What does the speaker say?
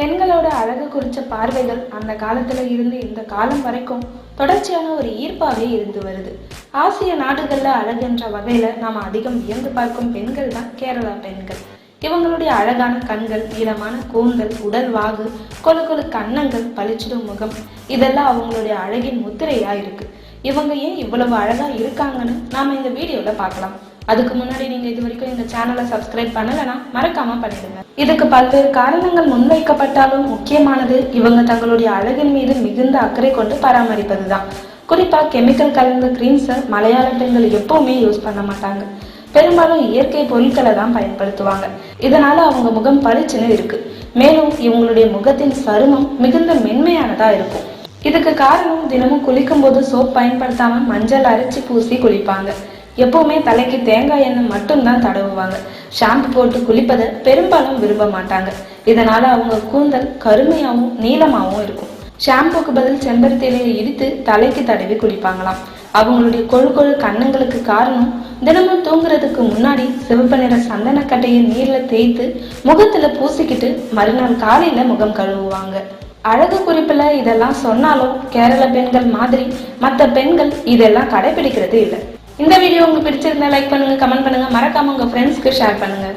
பெண்களோட அழகு குறித்த பார்வைகள் அந்த காலத்துல இருந்து இந்த காலம் வரைக்கும் தொடர்ச்சியான ஒரு ஈர்ப்பாகவே இருந்து வருது. ஆசிய நாடுகளில் அழகுன்ற வகையில நாம் அதிகம் வியந்து பார்க்கும் பெண்கள் தான் கேரளா பெண்கள். இவங்களுடைய அழகான கண்கள் நீளமான கூந்தல் உடல் வாகு கொலு கொலு கன்னங்கள் பளிச்சிடும் முகம் இதெல்லாம் அவங்களுடைய அழகின் முத்திரையா இருக்கு. இவங்க ஏன் இவ்வளவு அழகா இருக்காங்கன்னு நாம இந்த வீடியோல பார்க்கலாம். அதுக்கு முன்னாடி நீங்க இது வரைக்கும் இந்த சேனலை சப்ஸ்கிரைப் பண்ணலைன்னா மறக்காம பண்ணிடுங்க. இதுக்கு பல்வேறு காரணங்கள் முன்வைக்கப்பட்டாலும் முக்கியமானது இவங்க தங்களுடைய அழகின் மீது மிகுந்த அக்கறை கொண்டு பராமரிப்பதுதான். குறிப்பா கெமிக்கல் கலந்த கிரீம்ஸை மலையாள பெண்கள் எப்பவுமே யூஸ் பண்ண மாட்டாங்க. பெரும்பாலும் இயற்கை பொருட்களை தான் பயன்படுத்துவாங்க. இதனால அவங்க முகம் பளிச்சுன்னு இருக்கு. மேலும் இவங்களுடைய முகத்தின் சருமம் மிகுந்த மென்மையானதா இருக்கும். இதுக்கு காரணம் தினமும் குளிக்கும் போது சோப் பயன்படுத்தாம மஞ்சள் அரைச்சி பூசி குளிப்பாங்க. எப்பவுமே தலைக்கு தேங்காய் எண்ணெய் மட்டும்தான் தடவுவாங்க. ஷாம்பு போட்டு குளிப்பதை பெரும்பாலும் விரும்ப மாட்டாங்க. இதனால அவங்க கூந்தல் கருமையாகவும் நீளமாகவும் இருக்கும். ஷாம்புக்கு பதில் செம்பருத்திலையை இடித்து தலைக்கு தடவி குளிப்பாங்களாம். அவங்களுடைய கொழு கொழு கன்னங்களுக்கு காரணம் தினமும் தூங்குறதுக்கு முன்னாடி சிவப்பு நிற சந்தனக்கட்டையை நீர்ல தேய்த்து முகத்துல பூசிக்கிட்டு மறுநாள் காலையில முகம் கழுவுவாங்க. அழகு குறிப்பில் இதெல்லாம் சொன்னாலும் கேரள பெண்கள் மாதிரி மற்ற பெண்கள் இதெல்லாம் கடைபிடிக்கிறது இல்லை. இந்த வீடியோ உங்களுக்கு பிடிச்சிருந்தா லைக் பண்ணுங்க கமெண்ட் பண்ணுங்க. மறக்காம உங்க ஃப்ரெண்ட்ஸ்க்கு ஷேர் பண்ணுங்க.